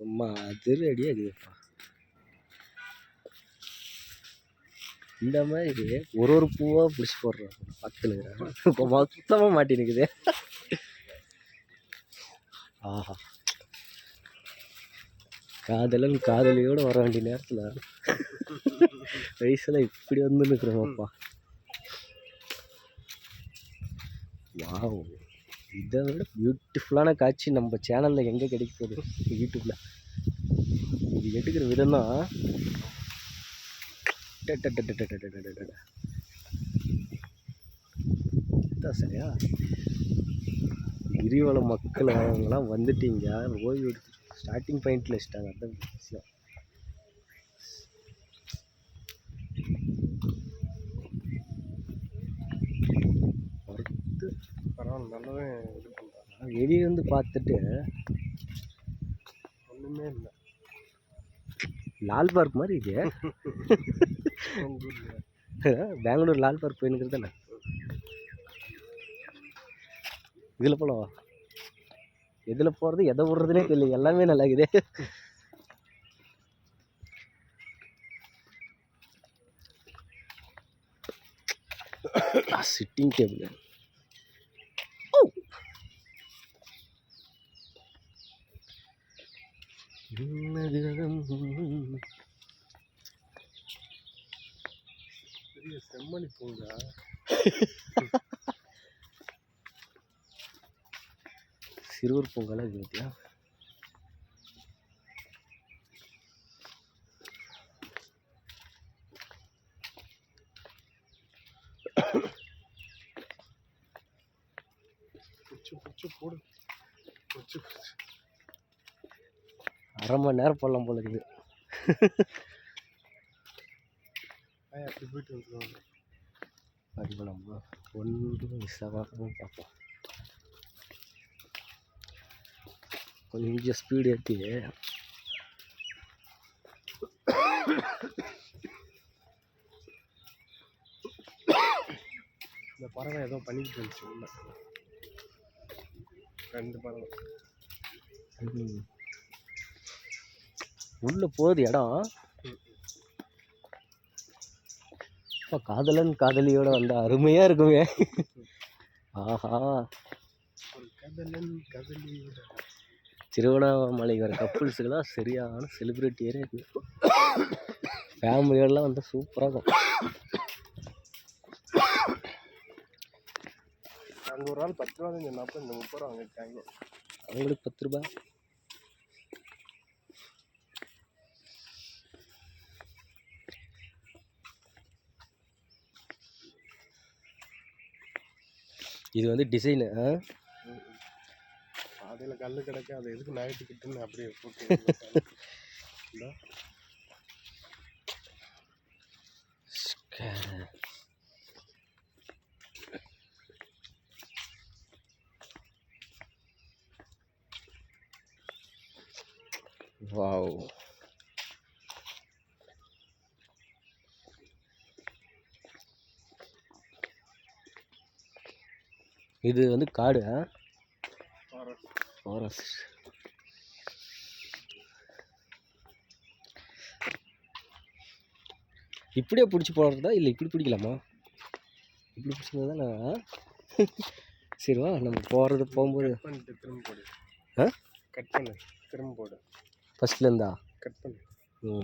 சும்மா அதிரடியாக இருக்குதுப்பா. இந்த மாதிரி ஒரு ஒரு பூவாக பிடிச்சி போடுறோம். பத்துனுக்குறேன் இப்போ மொத்தமாக மாட்டி நிற்குது ஆஹா. காதலன் காதலியோடு வர வேண்டிய நேரத்தில் வயசில் இப்படி வந்து நிற்கிறோமப்பா வாவ். இதை விட பியூட்டிஃபுல்லான காட்சி நம்ம சேனலில் எங்கே கிடைக்க போகுது? யூடியூப்பில் இது எடுக்கிற விதம் தான் சரியா? கிரிவலம் மக்கள் அவங்களாம் வந்துட்டீங்க. ஓய்வு எடுத்து ஸ்டார்டிங் பாயிண்ட்டில் வச்சுட்டாங்க. அதான் விஷயம். பரவாயில்ல நல்லாவே இது பண்ணுறாங்க நான் வெளியே வந்து பார்த்துட்டு ஒன்றுமே இல்லை. லால் பார்க் மாதிரி இது. பெங்களூர் லால் பார்க் போயினுக்கிறது தானே இதில் போகலாம் எதில் போகிறது எதை விட்றதுனே தெரியல. எல்லாமே நல்லா இருக்குது. Sitting table. பெரிய செம்மணி பூங்கா. சிறுவர் பூங்காலாம் இருக்குது பார்த்தியா பிடிச்சி போடு. அரை மணி நேரம் போடலாம் போல இருக்குது. ஆ அப்படி போயிட்டு வந்துடுவாங்க அது நம்ம ஒன்று மிஸ் ஆகாமல் பார்ப்போம். கொஞ்சம் ஸ்பீடு ஏற்றி இந்த பறவை ஏதோ பண்ணிக்கிட்டு இருந்துச்சு உள்ள. ரெண்டு பறவை. உள்ளே போகுது இடம். அப்பா காதலன் காதலியோட வந்த அருமையாக இருக்குமே. ஆஹா. ஒரு கதலன் கதலியோட. திருவண்ணாமலை வர கப்புள்ஸுக்கெல்லாம் சரியான செலிப்ரிட்டியே இருக்குது ஃபேமிலியோடலாம் வந்து சூப்பராக இருக்கும். அங்கே ஒரு ஆள் பத்து ரூபா சொன்னப்போ இந்த முப்பது ரூபா வாங்கிட்டாங்க அவங்களுக்கு பத்து ரூபாய். இது வந்து டிசைனு அதில் கல் கிடக்க அதை எதுக்கு நகட்டிக்கிட்டுன்னு அப்படியே போட்டு. வாவ் இது வந்து காடு. ஃபாரஸ்ட் இப்படியே பிடிச்சி போடுறதா இல்லை இப்படி பிடிக்கலாமா? இப்படி பிடிச்சிருந்தா நான் சரி வா நம்ம போகிறது போகும்போது. திரும்ப போடு. ஆ? கட் பண்ணு திரும்ப போடு. ஃபஸ்ட்லேருந்தா கட் பண்ணு. ம்.